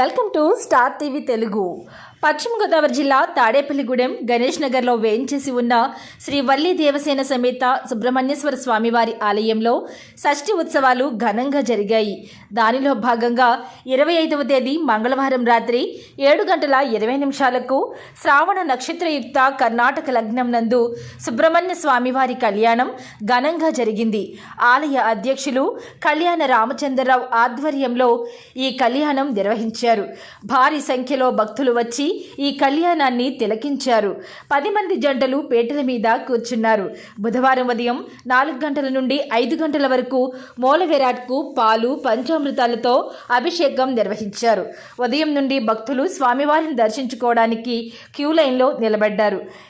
Welcome to Star TV Telugu. పశ్చిమ గోదావరి జిల్లా తాడేపల్లిగూడెం గణేష్ నగర్లో వేయించేసి ఉన్న శ్రీ వల్లి దేవసేన సమేత సుబ్రహ్మణ్యేశ్వర స్వామివారి ఆలయంలో షష్ఠి ఉత్సవాలు ఘనంగా జరిగాయి. దానిలో భాగంగా ఇరవై ఐదవ తేదీ మంగళవారం రాత్రి ఏడు గంటల ఇరవై నిమిషాలకు శ్రావణ నక్షత్రయుక్త కర్ణాటక లగ్నం నందు సుబ్రహ్మణ్య స్వామివారి కళ్యాణం ఘనంగా జరిగింది. ఆలయ అధ్యక్షులు కళ్యాణ రామచంద్రరావు ఆధ్వర్యంలో ఈ కళ్యాణం నిర్వహించారు. భారీ సంఖ్యలో భక్తులు వచ్చి ఈ కళ్యాణాన్ని తిలకించారు. పది మంది జంటలు పీటల మీద కూర్చున్నారు. బుధవారం ఉదయం నాలుగు గంటల నుండి ఐదు గంటల వరకు మూల విరాట్కు పాలు పంచామృతాలతో అభిషేకం నిర్వహించారు. ఉదయం నుండి భక్తులు స్వామివారిని దర్శించుకోవడానికి క్యూ లైన్లో నిలబడ్డారు.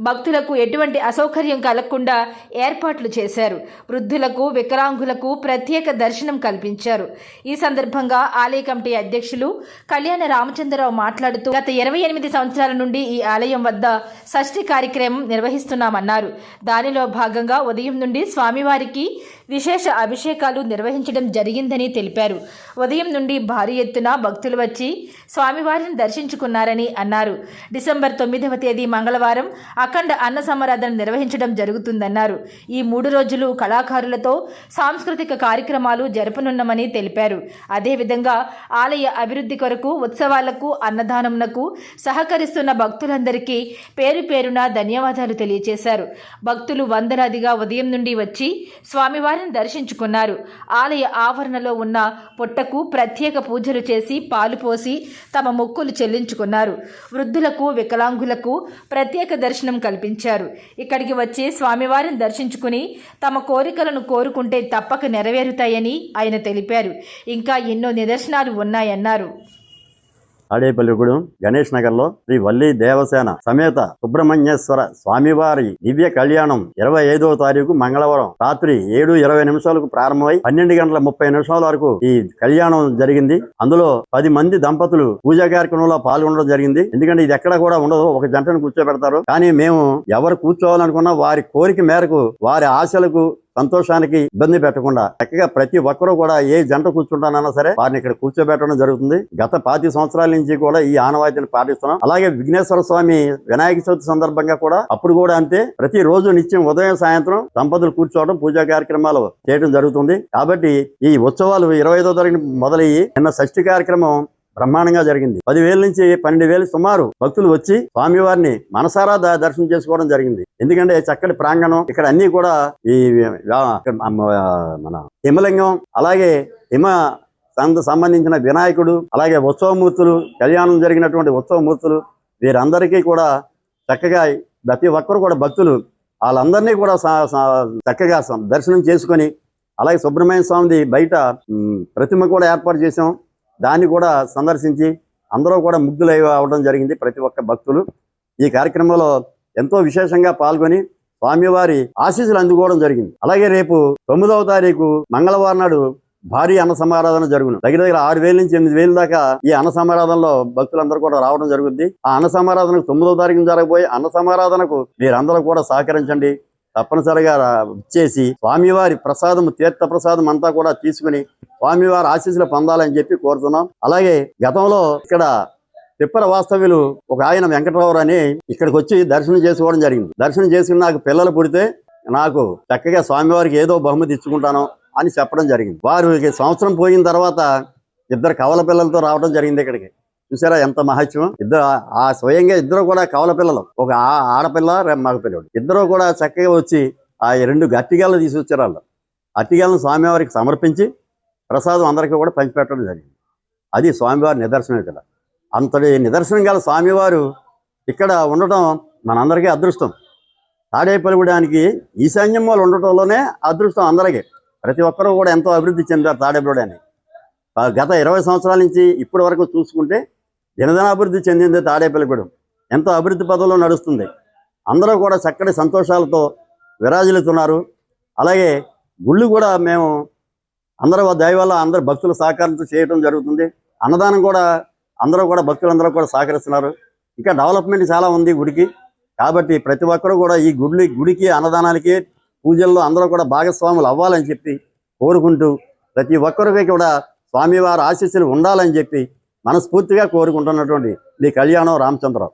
భక్తులకు ఎటువంటి అసౌకర్యం కలగకుండా ఏర్పాట్లు చేశారు. వృద్ధులకు వికలాంగులకు ప్రత్యేక దర్శనం కల్పించారు. ఈ సందర్భంగా ఆలయ కమిటీ అధ్యక్షులు కళ్యాణ రామచంద్రరావు మాట్లాడుతూ గత ఇరవై ఎనిమిది సంవత్సరాల నుండి ఈ ఆలయం వద్ద షష్ఠి కార్యక్రమం నిర్వహిస్తున్నామన్నారు. దానిలో భాగంగా ఉదయం నుండి స్వామివారికి విశేష అభిషేకాలు నిర్వహించడం జరిగిందని తెలిపారు. ఉదయం నుండి భారీ ఎత్తున భక్తులు వచ్చి స్వామివారిని దర్శించుకున్నారని అన్నారు. డిసెంబర్ తొమ్మిదవ తేదీ మంగళవారం అఖండ అన్న సమారాధన నిర్వహించడం జరుగుతుందన్నారు. ఈ మూడు రోజులు కళాకారులతో సాంస్కృతిక కార్యక్రమాలు జరపనున్నామని తెలిపారు. అదేవిధంగా ఆలయ అభివృద్ధి కొరకు ఉత్సవాలకు అన్నదానమునకు సహకరిస్తున్న భక్తులందరికీ పేరు పేరున ధన్యవాదాలు తెలియజేశారు భక్తులు వందలాదిగా ఉదయం నుండి వచ్చి స్వామివారిని దర్శించుకున్నారు. ఆలయ ఆవరణలో ఉన్న పుట్టకు ప్రత్యేక పూజలు చేసి పాలు పోసి తమ మొక్కులు చెల్లించుకున్నారు. వృద్ధులకు వికలాంగులకు ప్రత్యేక దర్శనం కల్పించారు. ఇక్కడికి వచ్చి స్వామివారిని దర్శించుకుని తమ కోరికలను కోరుకుంటే తప్పక నెరవేరుతాయని ఆయన తెలిపారు. ఇంకా ఎన్నో నిదర్శనాలు ఉన్నాయన్నారు. తాడేపల్లిగూడెం గణేష్ నగర్లో శ్రీ వల్లి దేవసేన సమేత సుబ్రహ్మణ్యేశ్వర స్వామివారి దివ్య కళ్యాణం ఇరవై ఐదవ తారీఖు మంగళవారం. రాత్రి ఏడు ఇరవై నిమిషాలకు ప్రారంభమై పన్నెండు గంటల ముప్పై నిమిషాల వరకు ఈ కళ్యాణం జరిగింది. అందులో పది మంది దంపతులు పూజా కార్యక్రమంలో పాల్గొనడం జరిగింది. ఎందుకంటే ఇది ఎక్కడ కూడా ఉండదు ఒక జంటను కూర్చోబెడతారు. కానీ మేము ఎవరు కూర్చోవాలనుకున్నా వారి కోరిక మేరకు వారి ఆశలకు సంతోషానికి ఇబ్బంది పెట్టకుండా చక్కగా ప్రతి ఒక్కరూ కూడా ఏ జంట కూర్చుంటానన్నా సరే వారిని ఇక్కడ కూర్చోబెట్టడం జరుగుతుంది. గత పాతి సంవత్సరాల నుంచి కూడా ఈ ఆనవాయితీని పాటిస్తున్నాం. అలాగే విఘ్నేశ్వర స్వామి వినాయక చవితి సందర్భంగా కూడా అప్పుడు కూడా అంతే. ప్రతి రోజు నిత్యం ఉదయం సాయంత్రం దంపతులు కూర్చోవడం పూజా కార్యక్రమాలు చేయడం జరుగుతుంది. కాబట్టి ఈ ఉత్సవాలు ఇరవై ఐదో తారీఖు మొదలయ్యి నిన్న షష్ఠి కార్యక్రమం బ్రహ్మాండంగా జరిగింది. పదివేల నుంచి పన్నెండు వేలు సుమారు భక్తులు వచ్చి స్వామివారిని మనసారా దర్శనం చేసుకోవడం జరిగింది. ఎందుకంటే చక్కటి ప్రాంగణం ఇక్కడ అన్ని కూడా ఈ మన హిమలింగం అలాగే హిమ సంబంధించిన వినాయకుడు అలాగే ఉత్సవమూర్తులు కళ్యాణం జరిగినటువంటి ఉత్సవమూర్తులు వీరందరికీ కూడా చక్కగా ప్రతి ఒక్కరు కూడా భక్తులు వాళ్ళందరినీ కూడా సా- చక్కగా దర్శనం చేసుకొని అలాగే సుబ్రహ్మణ్య స్వామిది బయట ప్రతిమ కూడా ఏర్పాటు చేసాం దాన్ని కూడా సందర్శించి అందరూ కూడా ముగ్ధులు అవ్వడం జరిగింది ప్రతి ఒక్క భక్తులు. ఈ కార్యక్రమంలో ఎంతో విశేషంగా పాల్గొని స్వామివారి ఆశీస్సులు అందుకోవడం జరిగింది. అలాగే రేపు తొమ్మిదవ తారీఖు మంగళవారం నాడు భారీ అన్న సమారాధన జరుగును. దగ్గర దగ్గర ఆరు వేల నుంచి ఎనిమిది వేల దాకా ఈ అన్న సమారాధనలో భక్తులందరూ కూడా రావడం జరుగుద్ది. ఆ అన్న సమారాధనకు తొమ్మిదవ తారీఖున జరగబోయే అన్న సమారాధనకు మీరందరూ కూడా సహకరించండి. తప్పనిసరిగా చేసి స్వామివారి ప్రసాదం తీర్థ ప్రసాదం అంతా కూడా తీసుకుని స్వామివారి ఆశీస్సులు పొందాలని చెప్పి కోరుతున్నాం. అలాగే గతంలో ఇక్కడ తిప్పర వాస్తవ్యులు ఒక ఆయన వెంకటరావు అని ఇక్కడికి వచ్చి దర్శనం చేసుకోవడం జరిగింది. దర్శనం చేసుకుని నాకు పిల్లలు పుడితే నాకు చక్కగా స్వామివారికి ఏదో బహుమతి ఇచ్చుకుంటాను అని చెప్పడం జరిగింది. వారు సంవత్సరం పోయిన తర్వాత ఇద్దరు కవల పిల్లలతో రావడం జరిగింది ఇక్కడికి. చూసారా ఎంత మహత్యం? ఇద్దరు ఆ- స్వయంగా ఇద్దరు కూడా కవల పిల్లలు. ఒక ఆడపిల్ల రె- మగ పిల్లడు. ఇద్దరు కూడా చక్కగా వచ్చి ఆ రెండు గట్టిగాలు తీసుకొచ్చారు వాళ్ళు. అట్టిగాలను స్వామివారికి సమర్పించి ప్రసాదం అందరికీ కూడా పంచిపెట్టడం జరిగింది. అది స్వామివారి నిదర్శనం ఇక్కడ అంతటి నిదర్శనం గల స్వామివారు ఇక్కడ ఉండటం మనందరికీ అదృష్టం. తాడేపల్లిగూడానికి ఈశాన్యం వాళ్ళు ఉండటంలోనే అదృష్టం అందరికీ. ప్రతి ఒక్కరూ కూడా ఎంతో అభివృద్ధి చెందారు తాడేపల్లిగూడని. గత ఇరవై సంవత్సరాల నుంచి ఇప్పటి వరకు చూసుకుంటే దినదినాభివృద్ధి చెందింది తాడేపల్లిగూడెం. ఎంతో అభివృద్ధి పదంలో నడుస్తుంది. అందరూ కూడా చక్కటి సంతోషాలతో విరాజిల్లుతున్నారు. అలాగే గుళ్ళు కూడా మేము అందరూ దయ వల్ల అందరు భక్తుల సహకారంతో చేయడం జరుగుతుంది. అన్నదానం కూడా అందరూ కూడా భక్తులందరూ కూడా సహకరిస్తున్నారు. ఇంకా డెవలప్మెంట్ చాలా ఉంది గుడికి. కాబట్టి ప్రతి ఒక్కరూ కూడా ఈ గుడి గుడికి అన్నదానానికి పూజల్లో అందరూ కూడా భాగస్వాములు అవ్వాలని చెప్పి కోరుకుంటూ ప్రతి ఒక్కరికి కూడా స్వామివారి ఆశీస్సులు ఉండాలని చెప్పి మనస్ఫూర్తిగా కోరుకుంటున్నటువంటి మీ కళ్యాణం రామచంద్రరావు.